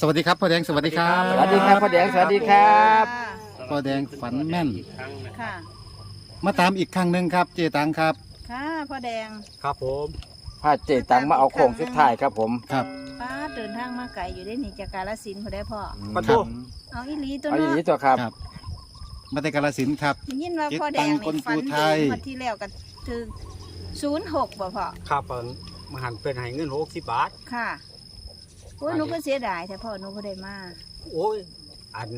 สวัสดีครับพ่อแดงสวัสดีครับสวัสดีครับพ่อแดงสวัสดีครับพ่อแดงฝันแม่น ค่ะมาตามอีกครั้งหนึ่งครับ เจตังครับค่ะพ่อแดงครับผมพาเจตังมาเอาโค้งสุดท้ายครับผมครับป้าเดินทางมาไกลอยู่ได้หนีจากกาลสินธุ์พอได้พ่อประครัตูบเอาอีหลีตัวเอาอย่างเนาะนี้ตัวครับครับ มาแต่กาลสินธุ์ครับได้ยินว่าเจ็ดพ่อแดงตังค์คนนี่ฝันภูไทดียงวันที่แล้วก็ถึงศูนย์หกบ่พ่อครับผมมาหันเป็นให้เงินหกสิบบาทค่ะ โอ้ยหนูก็เสียดายแต่พ่อหนูก็ได้มาโอ้ยอัน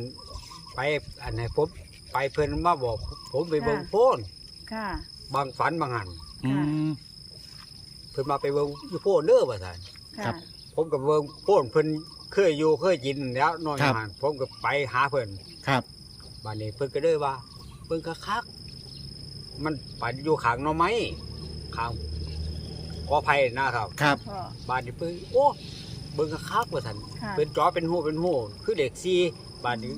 ไปอันไหนผมไปเพิ่นมาบอก ผมไปเบิ่งโพนค่ะ บางฝันบางหันอืม เพิ่นมาไปเบิ่งอยู่โพนเด้อว่าซั่นค่ะครับผมก็เบิ่งโพนเพิ่นเคยอยู่เคยกินแล้วน้อยหันผมก็ไปหาเพิ่นครับ บัดนี้เพิ่นก็เลยว่าเบิ่งคักๆมันไปอยู่ข้างหน่อไม้ข้างกอไผ่นะครับ ครับ พ่อบ้านนี้เพิ่นโอ้ เบิ่งคักๆว่าซั่นค่ะ เป็นจอเป็นหูเป็นหูคือเด็กสี่บ้านนี้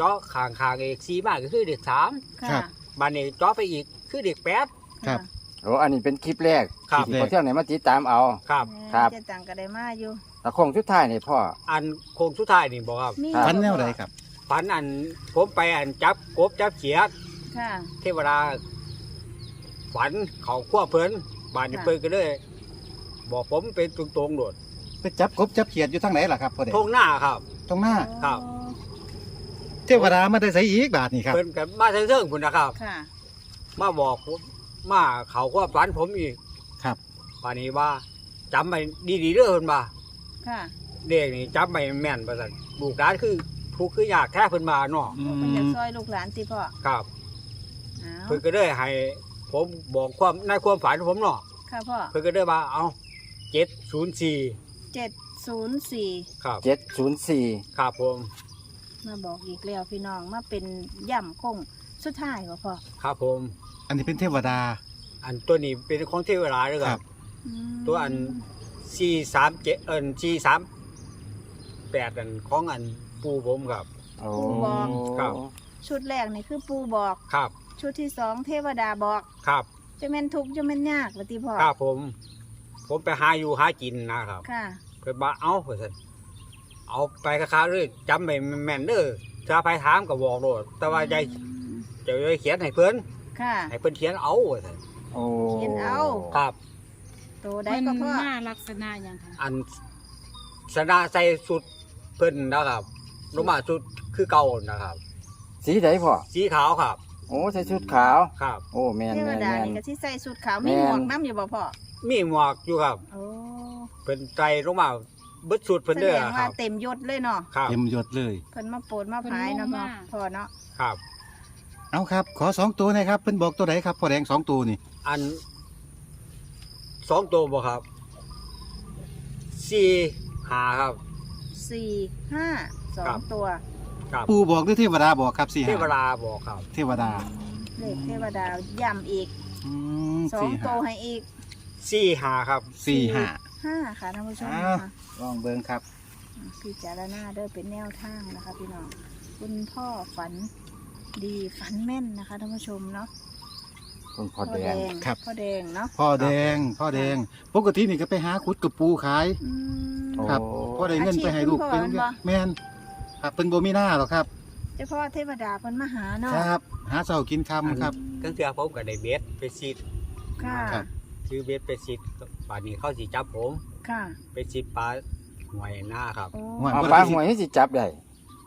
จอข้างๆเด็กสี่มากก็คือเด็กสามค่ะบ้านนี้จอไปอีกคือเด็กแปดครับ โอ้อันนี้เป็นคลิปแรกครับ ที่พอเที่ยวไหนมาติดตามเอา ครับ ครับ เจะตังก็ได้มาอยู่แล้วโค้งสุดท้ายนี่พ่อ อันโค้งสุดท้ายนี่บอกครับ มีครับฝันแนวไหนครับ ฝันอันผมไปอันจับกบจับเขียดค่ะ เทวดาฝันเขาขั้วเพิ่นบ้านนี้ค่ะ เพิ่นก็เลย บอกผมเป็นตรงๆโดด ไปจับกบจับเขียดอยู่ทางไหนล่ะครับพ่อแดงทงหน้าครับ ตรงหน้า ครับโอ้เทวดามาได้ใส่อีกบาทนี่ครับ เพิ่นกับมาเชิงๆคุณนะครับ ค่ะ มาบอกผมมาเขาขั้วฝันผมอีกครับ ป่านนี้ว่าจำไปดีๆเด้อเพิ่นว่าค่ะ เด็กนี่จำไปแม่นประสันลูกหลานคือทุกข์คืออยากแท้เพิ่นมาเนาะอืเพิ่นอยากมซอยลูกหลานติพ่อครับเอาเพิ่นก็เลยให้ผมบอกความในความฝันผมเนาะค่ะพ่อเพิ่นก็เลยว่าเอาเจ็ดศูนย์สี่เจ็ดศูนย์สี่ครับเจ็ดศูนย์สี่ครับผมมาบอกอีกแล้วพี่น้องมาเป็นย่ำคงสุดท้ายบ่พ่อครับผม อันนี้เป็นเทวดา อันตัวนี้เป็นของเทวดาเด้อคครัรับ บ อืมตัวอันสี่สามเจ็ดเอินสี่สามแปดอันของอันปูผมครับ โอ้ครับ ชุดแรกนี่คือปูบอก ครับชุดที่สองเทวดาบอกครับจะแม่นทุกข์จะแม่นยากว่าติพ่อครับผม ผมไปหาอยู่หากินนะครับ ค่ะ เพิ่นว่าเอาเพิ่นซั่นเอาไปค้าๆเลยจำไปแม่นๆเด้อถ้าไปถามก็บอกโลดแต่ว่าใจจะไปเขียนให้เพิ่นค่ะ ให้เพิ่นเขียนเอาว่าซั่นโอ้เขียนเอา ครับโตได้ก็พ่อหน้าลักษณะอย่างค่ะอันสนาใส่สุดเพิ่นนะครับลงมาสุดคือเก่านะครับ สีไหนพ่อสีขาวครับ โอ้ใส่ชุดขาวครับ โอ้แมนเทแมวนดาแมนนี่ก็สิใส่สุดขาวแม่มีนหมวกน้ำอยู่บ่พ่อมีหมวกอยู่ครับ โอ้ เพิ่นใจลงมาเบิดสุดเพิ่นแสเด้ดองคว่ารับ เต็มยศเลยเนาะครับ เต็มยศเลย เพิ่นมาโปรดมาพายเนาะพ่อพ่อเนาะครับ เอาครับ ขอสองตัวหนะครับเพิ่นบอกตัวไหนครับพ่อแดงสองตัวนี่อันสองตัวบ่ครับสี่หาครับ สี่ห้าสอครังบ ตัว ครับปูบอกหรือเทวดาบอกครับสี่เทห้าวดาบอกครับ เทวดาเลขเทวดาย่ำอีกอืมสองสี่ตัห้าวให้อีกสี่หาครับสี่ห้า ห้าค่ะท่านผู้ชมอ้าวนะคะลองเบิ่งครับพิจารณาเด้อเป็นแนวทางนะคะ พี่น้องคุณพ่อฝันดีฝันแม่นนะคะท่านผู้ชมเนาะคุณพ่อแดงครับ พ่อแดงเนาะพ่อแดง พ่อแดง ปกตินี่ก็ไปหาขุดกับปูขาย อืมโอ้ครับพ่อได้เงินไปให้ลูกอาชีพเป็นคุณพ่อแม่นครับเป็นโบมีหน้าหรอกครับ เจ้าพ่อเทวดาเพิ่นมาหาเนาะครับ หาเสากินคำครับ ตั้งแต่ผมก็ได้เบ็ดไปซิดค่ะ ครับ ซื้อเบ็ดไปซิด ป่านนี้เขาสิจับผม ค่ะ ไปซิดปลาหวยหน้าครับ โอ้หวยเอาปลาหวยให้สิจับได้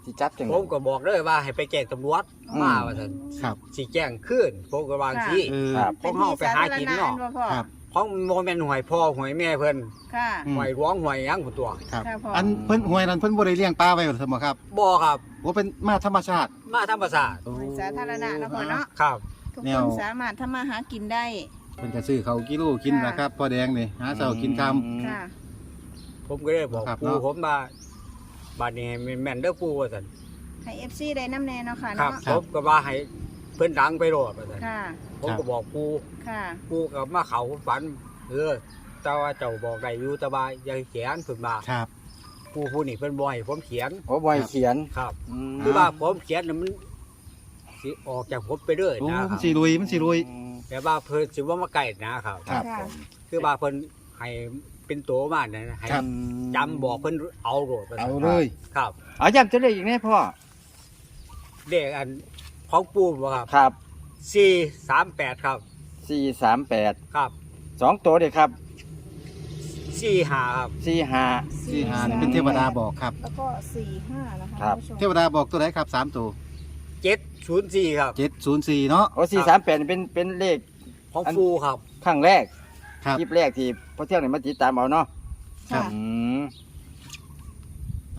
สิจับจังผมก็บอกเลยว่าให้ไปแจ้งตำรวจอืม มาว่าซั่นครับ สิแจ้งขึ้นผมก็วางสิเออ ครับพวกเฮาไปหากินเนาะ ป็ที่สธรณพ่อครับ ของโมเมนหวยพ่อหวยแม่เพิ่นค่ะ อืม หวยร้องหวยหยังผู้ตัวครับค่ะพ่ออัอันเพิ่นหวยนั้นเพิ่นบ่ได้เลี้ยงปลาไว้หรอสมครับบ่ครับ ว่าเป็นมาธรรมชาติมาธรรมศาสตร์หวยสาธารณะเนาะพ่อเนาะ ครับ ทุกแนคว นสามารถทำมาหากินได้ เพิ่นก็ซื้อเขาวกิโลกินค่ะนะครับพ่อแดงนี่หาเสากินคำค่ะ ผมก็เลยบอกครับปู่เนาะผมว่าบาดนี้ให้แม่นเด้อปู่ว่าซั่นให้เอฟซีได้น้ำแน่เนาะค่ะครับ เนาะผมก็ว่าให้เพิ่นดังไปโลดว่าซั่นค่ะ ผมก็บอกปู่ค่ะ ปู่ก็มาเข้าฝันเออแต่ว่าเจ้าบอกได้อยู่แต่ว่าอย่าเขียนเพิ่นว่าครับ ปู่ผู้นี้เพิ่นบ่ให้ผมเขียนโอ้บอยเขียนครับอืมคือว่าผมเขียนน่ะมันสิออกจากผมไปเรื่อยโอ้นะคมัรันบสิรวยมันสิรวย แต่ว่าเพิ่นสิว่ามาไกลนะครับ ครับค่ะผม คือว่าเพิ่นให้ไปเป็นตัวมาเนี่ยนะให้ครับ จำบอกเพิ่นเอาโรดเอาเลยครับ เอาย้ำจะได้อีกแน่พ่อ เด็กอันของปูบ่ครับครับสี่สามแปดครับ สี่สามแปดครับสองตัวเด็กครับสี่หาครับสี่ห้า สี่หานี่เป็นเทวดาบอกครับ แล้วก็สี่ห้านะคะครับ ท่านผู้ชมเทวดาบอกตัวไหนครับสามตัว เจ็ดศูนย์สี่ครับ เจ็ดศูนย์สี่เนาะ โอ้สี่สามแปดเป็นเป็นเลข ของอันปูครับ ครั้งแรกครับ คลิปแรกที่พอเที่ยงเนี่ยมาติดตามเอาเนาะครับค่ะอืม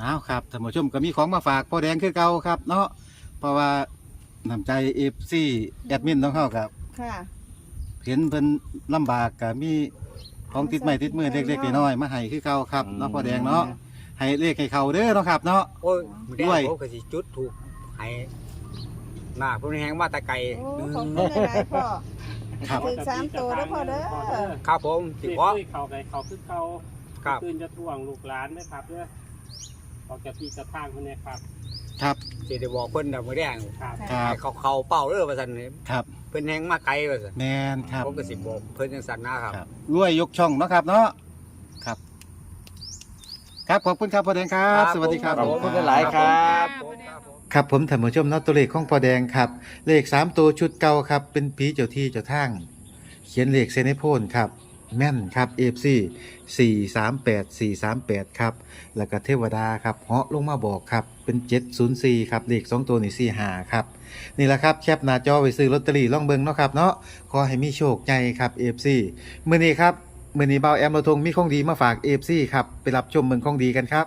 อ้าวครับท่านผู้ชมก็มีของมาฝากพ่อแดงคือเก่าครับ เนาะเพราะว่าน้ำใจเอฟซีแอดมินต้องเข้าครับ ค่ะ เห็นเพิ่นลำบากก็มีของติดไม้ติดมือเล็กๆน้อยๆมาให้คือเก่าครับเนาะพ่อแดงเนาะให้เลขให้เขาเด้อเนาะครับ เนาะ โอ้ยแดงด้วย ผมก็สิจุดถูกให้ หน้าผมแหงมาแตะไกลโอ้ขอบคุณหลายๆพ่อครับถึงสามตัวแล้วพ่อเด้อ ครับผมสิสิขอ คุยเขาไงเขาคือเขาครับ คืนจะท่วงลูกหลานนะครับเด้อออกจากที่จะทางคนนี้ครับครับ สิได้บอกเพิ่นน่ะมื้อแดงครับครับให้เขาเขาเป้าเด้อว่าซั่นนี่ครับ เพิ่นแหงมาไกลว่าซั่นแมนครับผมก็สิบอกเพิ่นจังซั่นนะครับ ครับรวยยกช่องเนาะครับเนาะ ครับ ครับ ขอบคุณครับพ่อแดงครับ สวัสดีครับ ขอบคุณหลายๆครับ ครับผม ท่านผู้ชมเนาะตัวเลขของพ่อแดงครับ เลข3ตัวชุดเก่าครับ เป็นผีเจ้าที่เจ้าทาง เขียนเลขเซเนโพนครับ แม่นครับ FC 438 438ครับ แล้วก็เทวดาครับเหาะลงมาบอกครับ เป็น704ครับเลข2ตัวนี่45ครับ นี่แหละครับแคปหน้าจอไวซื้อลอตเตอรี่ล่องเบิงเนาะครับเนาะขอให้มีโชคใหญ่ครับ FC มื้อนี้ครับมื้อนี้เบาแอมเราทงมีของดีมาฝาก FC ครับไปรับชมเมืองของดีกันครับ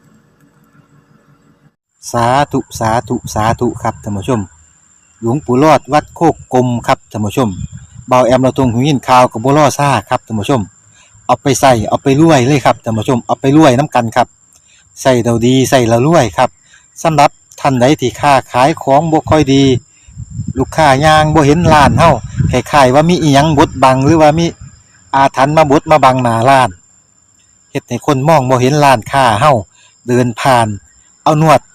สาธุสาธุสาธุครับท่านผู้ชม หลวงปู่รอดวัดโคกกลมครับท่านผู้ชมเบาแอมเราตรงหูยินข่าวกับบัวล่อซ่าครับท่านผู้ชม เอาไปใส่เอาไปรวยเลยครับท่านผู้ชมเอาไปรวยน้ำกันครับใส่เราดีใส่เรารวยครับสำหรับท่านใดที่ค้าขายของบ่ค่อยดี ลูกค้ายางบ่เห็นร้านเฮาคล้ายๆว่ามีอีหยังบดบังหรือว่ามีอาถรรพ์มาบดมาบังหน้าร้านเฮ็ดให้คนมองบ่เห็นร้านค้าเฮาเดินผ่าน เอานวด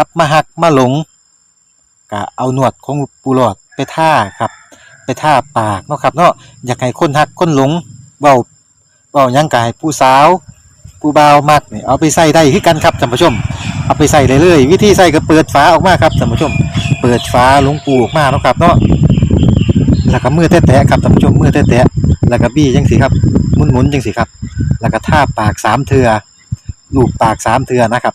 กลับมาหักมาหลงก็เอาหนวดของปูหลอดไปท่าครับ ไปท่าปากเนาะครับเนาะอยากให้คนหักคนหลงเบาเบายังกายผู้สาวผู้บ่าวมักนี่เอาไปใส่ได้คือกันครับท่านผู้ชม เอาไปใส่เลยเลยวิธีใส่ก็เปิดฝาออกมาครับท่านผู้ชม เปิดฝาหลวงปูออกมาเนาะครับเนาะแล้วก็มือแตะๆครับท่านผู้ชมมือแตะๆแล้วก็บี้จังสิครับหมุนๆจังสิครับ แล้วก็ท่าปากสามเทือลูบปากสามเทือนะครับ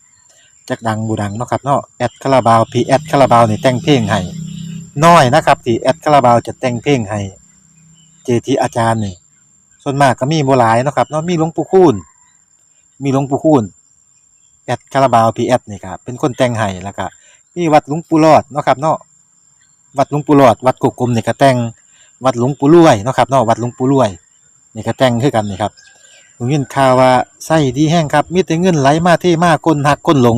จักดังบูดังเนาะครับเนาะแอดคาราบาวพีแอดคาราบาวนี่แต่งเพลงให้น้อยนะครับที่แอดคาราบาวจะแต่งเพลงให้เจทีอาจารย์นี่ส่วนมากก็มีบ่หลายเนาะครับเนาะมีหลวงปู่คูณมีหลวงปู่คูณแอดคาราบาวพีแอดนี่ครับเป็นคนแต่งให้แล้วก็มีวัดหลวงปู่รอดเนาะครับเนาะวัดหลวงปู่รอด วัดกกกลมนี่ก็แต่งวัดหลวงปู่รวยเนาะครับเนาะวัดหลวงปู่รวยนี่ก็แต่งคือกันนี่ครับผมยินข่าวว่าไส้ดีแห้งครับมีแต่เงินไหลมาเทมากคนหักคนหลง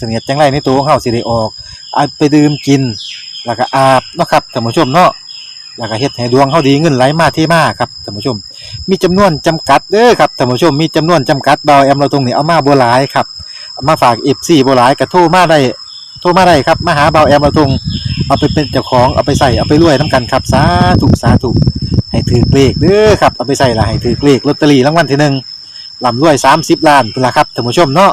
เสนียดจังไรในตัวของเฮาสิได้ออกเอาไปดื่มกิน แล้วก็อาบเนาะครับท่านผู้ชมเนาะแล้วก็เฮ็ดให้ดวงเฮาดีเงินไหลมาเทมาครับท่านผู้ชม มีจำนวนจำกัดเด้อครับท่านผู้ชมมีจำนวนจำกัดเบาแอมเราตรงนี้เอามาบ่หลายครับเอามาฝาก FC บ่หลายก็โทรมาได้โทรมาได้ครับมาหาเบาแอมเราตรงเอาไปเป็นเจ้าของเอาไปใส่เอาไปรวยนํกันครับสาธุสาธุให้ถือเลขเด้อครับเอาไปใส่ละให้ถือเลขลอตเตอรี่รางวัลที่หนึ่งลำรวย30ล้านเป็นละครับท่านผู้ชมเนาะ